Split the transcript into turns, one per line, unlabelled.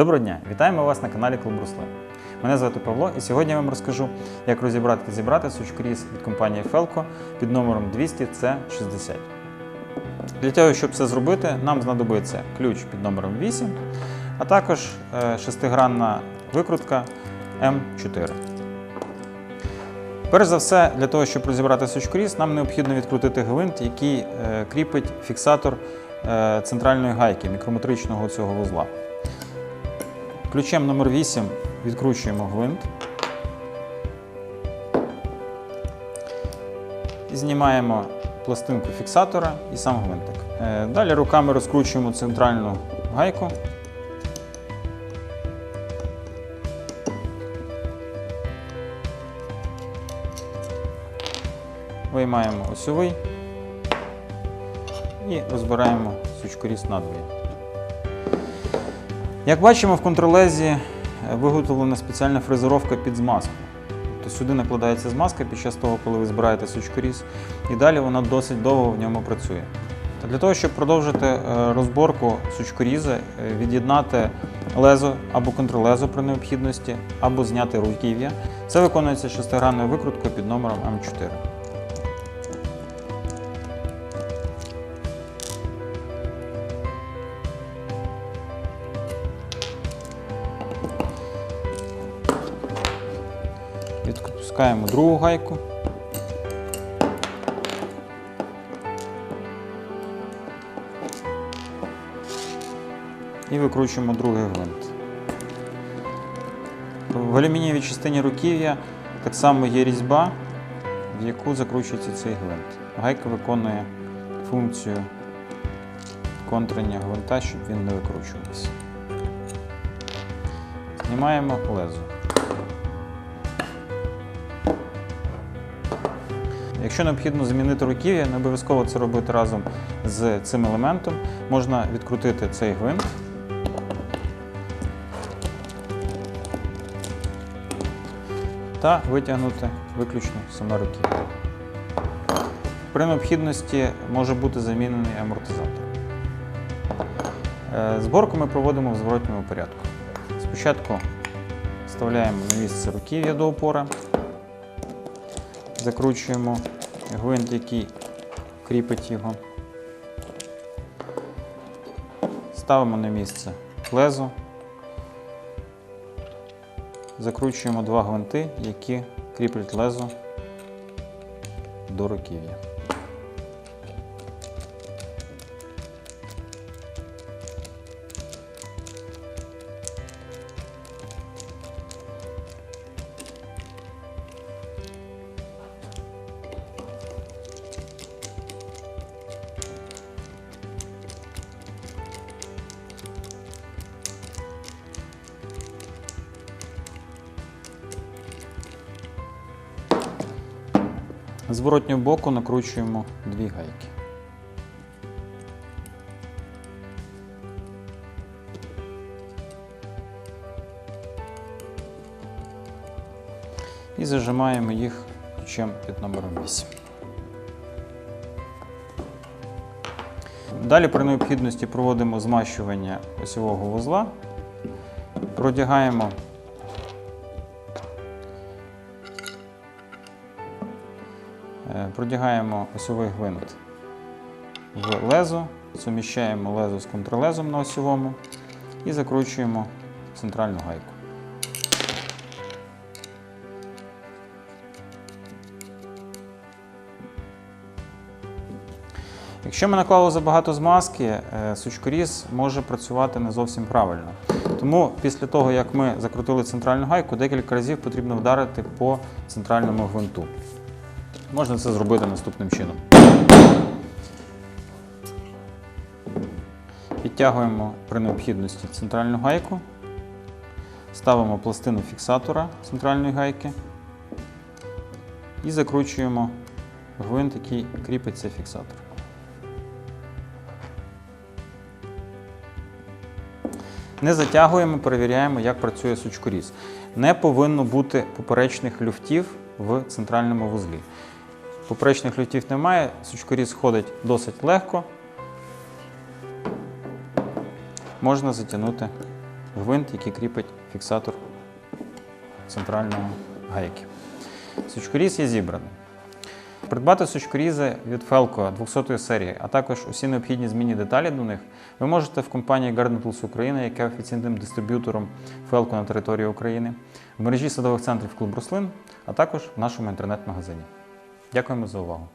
Доброго дня! Вітаємо вас на каналі Клуб Руслин. Мене звати Павло, і сьогодні я вам розкажу, як розібрати та зібрати сучкоріз від компанії Felco під номером 200C60. Для того, щоб це зробити, нам знадобиться ключ під номером 8, а також е, шестигранна викрутка М4. Перш за все, для того, щоб розібрати сучкоріз, нам необхідно відкрутити гвинт, який е, кріпить фіксатор е, центральної гайки мікрометричного цього вузла. Ключем номер 8 відкручуємо гвинт. І знімаємо пластинку фіксатора і сам гвинтик. Е, Далі руками розкручуємо центральну гайку. Виймаємо осьовий і розбираємо сучкоріз надвоє. Як бачимо, в контролезі е, виготовлена спеціальна фрезеровка під змазку. Тобто сюди накладається змазка під час того, коли ви збираєте сучкоріз, і далі вона досить довго в ньому працює. Та Для того, щоб продовжити е, розборку сучкоріза, е, від'єднати лезо або контролезо при необхідності, або зняти руків'я, це виконується шестигранною викруткою під номером М4. Відпускаємо другу гайку. І викручуємо другий гвинт. В алюмінієвій частині руків'я так само є різьба, в яку закручується цей гвинт. Гайка виконує функцію контрення гвинта, щоб він не викручувався. Знімаємо лезо. Якщо необхідно замінити руків'я, не обов'язково це робити разом з цим елементом. Можна відкрутити цей гвинт. Та витягнути виключно саме руків'я. При необхідності може бути замінений амортизатор. Е, Зборку ми проводимо в зворотньому порядку. Спочатку вставляємо на місце руків'я до опори. Закручуємо гвинт, який кріпить його. Ставимо на місце лезо. Закручуємо два гвинти, які кріплять лезо до руків'я. Зворотнього боку накручуємо дві гайки. І зажимаємо їх ключем під номером 8. Далі при необхідності проводимо змащування осьового вузла, продягаємо Продягаємо осьовий гвинт в лезо, суміщаємо лезо з контрлезом на осьовому і закручуємо центральну гайку. Якщо ми наклали забагато змазки, е, сучкоріз може працювати не зовсім правильно. Тому після того, як ми закрутили центральну гайку, декілька разів потрібно вдарити по центральному гвинту. Можна це зробити наступним чином. Підтягуємо при необхідності центральну гайку, ставимо пластину фіксатора центральної гайки і закручуємо гвинт, який кріпить цей фіксатор. Не затягуємо, перевіряємо, як працює сучкоріз. Не повинно бути поперечних люфтів в центральному вузлі. Поперечних люфтів немає, сучкоріз ходить досить легко. Можна затягнути гвинт, який кріпить фіксатор центральної гайки. Сучкоріз є зібраний. Придбати сучкорізи від Felco 200 серії, а також усі необхідні змінні деталі до них ви можете в компанії Garden Tools України, яка офіційним дистриб'ютором Felco на території України, в мережі садових центрів Клуб Рослин, а також в нашому інтернет-магазині. Дякуємо за увагу!